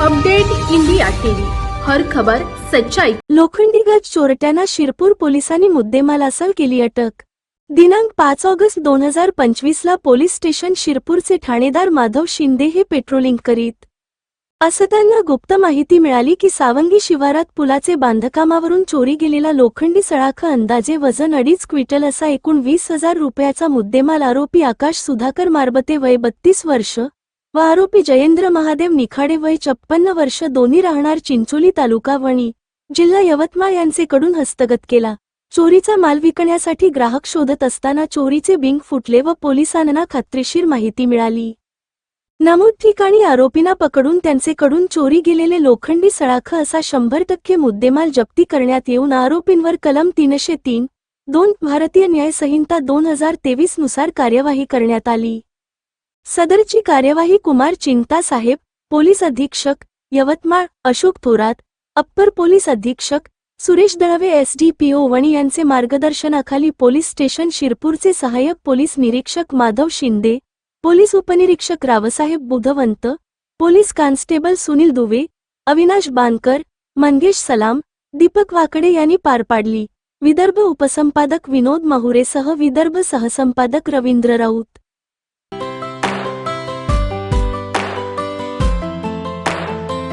Update India TV. हर खबर सच्चाई. लोखंडी चोरट्यांना शिरपूर पोलिसांनी मुद्देमाल असल केली अटक. दिनांक पाच ऑगस्ट दोन हजार पंचवीसला पोलीस स्टेशन शिरपूरचे ठाणेदार माधव शिंदे हे पेट्रोलिंग करीत. असताना गुप्त माहिती मिळाली की सावंगी शिवारात पुलाचे बांधकामावरून चोरी गेलेला लोखंडी सळाख अंदाजे वजन अडीच क्विंटल असा एकूण वीस हजार रुपयाचा मुद्देमाल आरोपी आकाश सुधाकर मारबते वय बत्तीस वर्ष व आरोपी जयेंद्र महादेव निखाडे वय छप्पन्न वर्ष दोन्ही राहणार चिंचोली तालुका वणी जिल्हा यवतमाळ यांचेकडून हस्तगत केला. चोरीचा माल विकण्यासाठी ग्राहक शोधत असताना चोरीचे बिंग फुटले व पोलिसांना खात्रीशीर माहिती मिळाली. नमूद ठिकाणी आरोपींना पकडून त्यांचेकडून चोरी गेलेले लोखंडी सळाख असा शंभर टक्के मुद्देमाल जप्ती करण्यात येऊन आरोपींवर कलम तीनशे तीन दोन भारतीय न्याय संहिता दोन हजार तेवीसनुसार कार्यवाही करण्यात आली. सदरची कार्यवाही कुमार चिंता साहेब पोलीस अधीक्षक यवतमाळ अशोक थोरात अप्पर पोलीस अधीक्षक सुरेश दळवे एसडीपीओ वणी यांचे मार्गदर्शनाखाली पोलीस स्टेशन शिरपूरचे सहाय्यक पोलीस निरीक्षक माधव शिंदे पोलीस उपनिरीक्षक रावसाहेब बुधवंत पोलीस कॉन्स्टेबल सुनील दुवे अविनाश बानकर मंगेश सलाम दीपक वाकडे यांनी पार पाडली. विदर्भ उपसंपादक विनोद महुरेसह विदर्भ सहसंपादक रवींद्र राऊत.